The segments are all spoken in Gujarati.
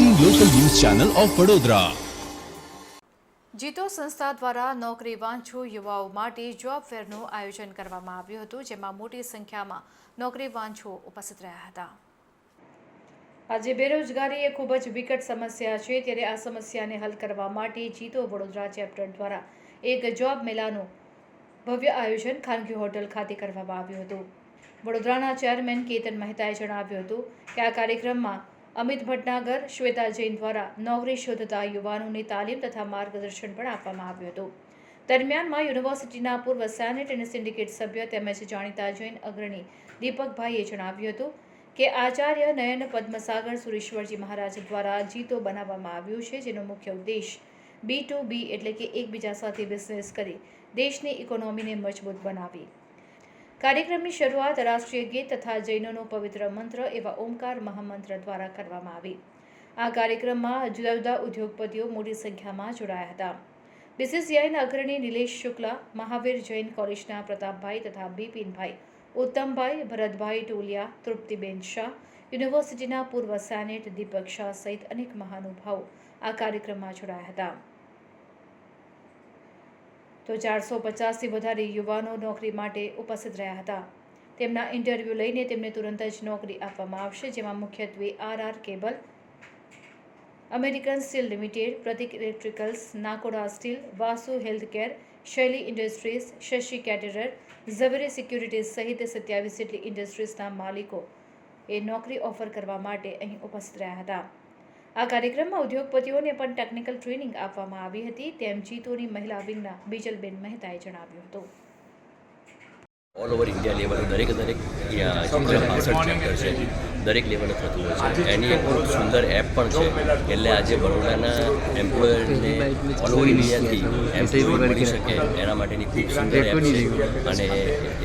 ચેનલ ઓફ વડોદરા જીતો સંસ્થા દ્વારા નોકરી વાંચુ યુવાઓ માટે જોબ ફેરનું આયોજન કરવામાં આવ્યું હતું, જેમાં મોટી સંખ્યામાં નોકરી વાંચુઓ ઉપસ્થિત રહ્યા હતા. આજે બેરોજગારી એ ખૂબ જ વિકટ સમસ્યા છે. ત્યારે આ સમસ્યાને હલ કરવા માટે જીતો વડોદરા ચેપ્ટર દ્વારા એક જોબ મેળાનું ભવ્ય આયોજન ખાનગી હોટલ ખાતે કરવામાં આવ્યું હતું. વડોદરાના ચેરમેન કેતન મહેતાએ જણાવ્યું હતું કે આ કાર્યક્રમમાં અમિત ભટનાગર, શ્વેતા જૈન દ્વારા નોકરી શોધતા યુવાનોને તાલીમ તથા માર્ગદર્શન પણ આપવામાં આવ્યું હતું. દરમિયાનમાં યુનિવર્સિટીના પૂર્વ સેનેટ અને સિન્ડિકેટ સભ્ય તેમજ જાણીતા જૈન અગ્રણી દીપકભાઈએ જણાવ્યું હતું કે, આચાર્ય નયન પદ્મસાગર સુરેશ્વરજી મહારાજ દ્વારા જીતો બનાવવામાં આવ્યું છે, જેનો મુખ્ય ઉદ્દેશ બી ટુ બી એટલે કે એકબીજા સાથે બિઝનેસ કરી દેશની ઇકોનોમીને મજબૂત બનાવવી કાર્યક્રમની શરૂઆત રાષ્ટ્રીય ગીત તથા જૈનોનો પવિત્ર મંત્ર એવા ઓમકાર મહામંત્ર દ્વારા કરવામાં આવી. આ કાર્યક્રમમાં જુદા જુદા ઉદ્યોગપતિઓ મોટી સંખ્યામાં જોડાયા હતા. બીસીસીઆઈના અગ્રણી નિલેશ શુક્લા, મહાવીર જૈન કોલેજના પ્રતાપભાઈ તથા બિપિનભાઈ, ઉત્તમભાઈ, ભરતભાઈ ટોલિયા તૃપ્તિબેન શાહ, યુનિવર્સિટીના પૂર્વ સેનેટ દીપક શાહ સહિત અનેક મહાનુભાવો આ કાર્યક્રમમાં જોડાયા હતા. તો ચારસો પચાસથી વધારે યુવાનો નોકરી માટે ઉપસ્થિત રહ્યા હતા. તેમના ઇન્ટરવ્યૂ લઈને તેમને તુરંત જ નોકરી આપવામાં આવશે, જેમાં મુખ્યત્વે R R cable, American steel limited, Pratik electricals, Nakoda steel, Vasu healthcare, Shaili industries, Shashi caterer, Zaveri securities સહિત સત્યાવીસ જેટલી ઇન્ડસ્ટ્રીઝના માલિકો એ નોકરી ઓફર કરવા માટે અહીં ઉપસ્થિત રહ્યા હતા. આ કાર્યક્રમમાં ઉદ્યોગપતિઓને પણ ટેકનિકલ ટ્રેનિંગ આપવામાં આવી હતી, તેમ જીતોની મહિલા વિંગના બીજલબેન મહેતાએ જણાવ્યું હતું. ઓલ ઓવર ઇન્ડિયા લેવલે દરેક દરેક ચેપ્ટર છે, દરેક લેવલે થતું હોય છે. એની એક સુંદર એપ પણ છે, એટલે આજે બરોડાના એમ્પ્લોયરને ઓલ ઓવર ઇન્ડિયાથી એમ્પ્લોય મળી શકે, એના માટેની ખૂબ સુંદર એપ છે. અને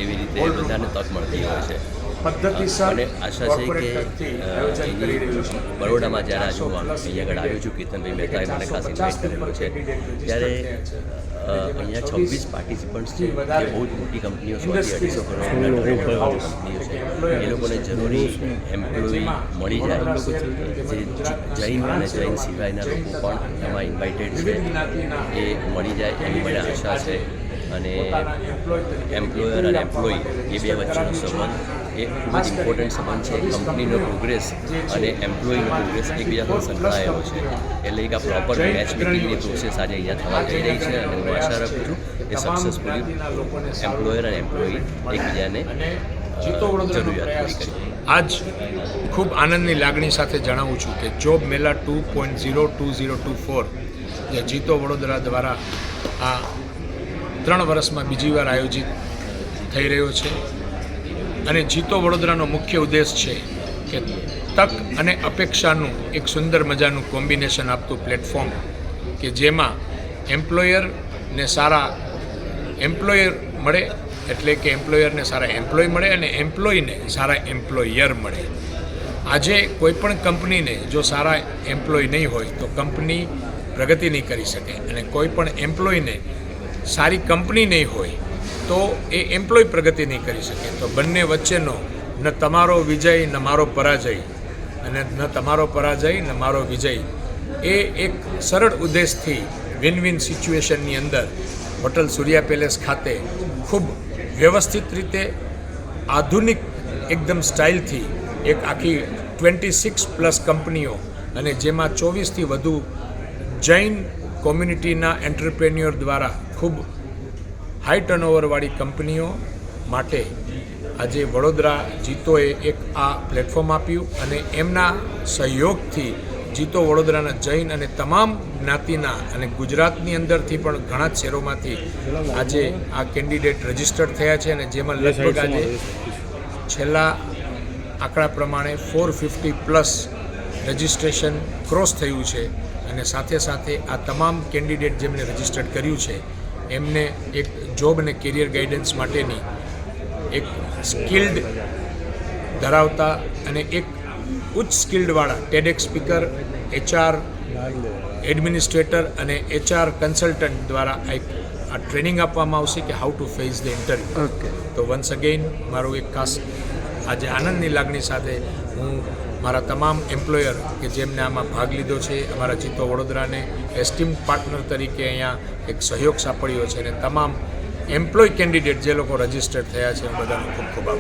એવી રીતે બધાને તક મળતી હોય છે. અને આશા છે કે બરોડામાં જ્યારે આજે હું અહીંયા આગળ આવ્યો છું કીર્તનભાઈ મહેતાએ મને ખાસ ઇન્વાઇટ કરેલો છે ત્યારે અહીંયા છવ્વીસ પાર્ટિસિપન્ટ્સ છે જે બહુ જ મોટી કંપનીઓ છે અઢીસો કંપનીઓ છે. એ લોકોને જરૂરી એમ્પ્લોય મળી જાય. જે જૈન અને જૈન સિવાયના લોકો પણ એમાં ઇન્વાઇટેડ છે. એ મળી જાય એવી મને આશા છે. અને એમ્પ્લોયર અને એમ્પ્લોય એ બે વચ્ચેનો સંબંધ એ ખૂબ જ ઇમ્પોર્ટન્ટ સમાન છે. કંપનીનો પ્રોગ્રેસ અને એમ્પ્લોયીનો પ્રોગ્રેસ એકબીજા સંકળાયેલો છે. એટલે એક આ પ્રોપર મેચ મેકિંગની પ્રોસેસ આજે અહીંયા થવા જઈ રહી છે અને હું આશા રાખું છું કે સક્સેસફુલી એમ્પ્લોયર અને એમ્પ્લોયી એકબીજાને જરૂરિયાત આજ ખૂબ આનંદની લાગણી સાથે જણાવું છું કે job mela two point zero two zero two four જે જીતો વડોદરા દ્વારા આ ત્રણ વર્ષમાં બીજી વાર આયોજિત થઈ રહ્યો છે. અને જીતો વડોદરાનો મુખ્ય ઉદ્દેશ છે કે તક અને અપેક્ષાનું એક સુંદર મજાનું કોમ્બિનેશન આપતું પ્લેટફોર્મ કે જેમાં એમ્પ્લોયરને સારા એમ્પ્લોયર મળે એટલે કે એમ્પ્લોયરને સારા એમ્પ્લોય મળે અને એમ્પ્લોયને સારા એમ્પ્લોયર મળે. આજે કોઈ પણ કંપનીને જો સારા એમ્પ્લોય નહીં હોય તો કંપની પ્રગતિ નહીં કરી શકે અને કોઈપણ એમ્પ્લોયને સારી કંપની નહીં હોય તો એ એમ્પ્લોય પ્રગતિ નહીં કરી શકે. તો બંને વચ્ચેનો ન તમારો વિજય, ન મારો પરાજય અને ન તમારો પરાજય, ન મારો વિજય એ એક સરળ ઉદ્દેશથી વિન વિન સિચ્યુએશનની અંદર હોટલ સૂર્યા પેલેસ ખાતે ખૂબ વ્યવસ્થિત રીતે આધુનિક એકદમ સ્ટાઇલથી એક આખી ટ્વેન્ટી સિક્સ પ્લસ કંપનીઓ અને જેમાં ચોવીસથી વધુ જૈન કોમ્યુનિટીના એન્ટરપ્રેન્યોર દ્વારા ખૂબ હાઈ ટર્નઓવરવાળી કંપનીઓ માટે આજે વડોદરા જીતોએ એક આ પ્લેટફોર્મ આપ્યું અને એમના સહયોગથી જીતો વડોદરાના જૈન અને તમામ જ્ઞાતિના અને ગુજરાતની અંદરથી પણ ઘણા જ શહેરોમાંથી આજે આ કેન્ડિડેટ રજીસ્ટર્ડ થયા છે અને જેમાં લગભગ આજે છેલ્લા આંકડા પ્રમાણે four fifty plus registration cross થયું છે અને સાથે સાથે આ તમામ કેન્ડિડેટ જેમણે રજિસ્ટર્ડ કર્યું છે એમને એક જોબ અને કેરિયર ગાઈડન્સ માટેની એક સ્કિલ્ડ ધરાવતા અને એક ઉચ્ચ સ્કિલ્ડવાળા ટેડેક સ્પીકર એચઆર એડમિનિસ્ટ્રેટર અને એચઆર કન્સલ્ટન્ટ દ્વારા એક આ ટ્રેનિંગ આપવામાં આવશે કે how to face the interview તો વન્સ અગેઇન મારું એક ખાસ આજે આનંદની લાગણી સાથે હું મારા તમામ એમ્પ્લોયર કે જેમને આમાં ભાગ લીધો છે, અમારા ચિત્તો વડોદરાને એસ્ટીમ પાર્ટનર તરીકે અહીંયા એક સહયોગ સાંપડ્યો છે અને તમામ એમ્પ્લોય કેન્ડિડેટ જે લોકો રજિસ્ટર્ડ થયા છે બધાનો ખૂબ ખૂબ આભાર.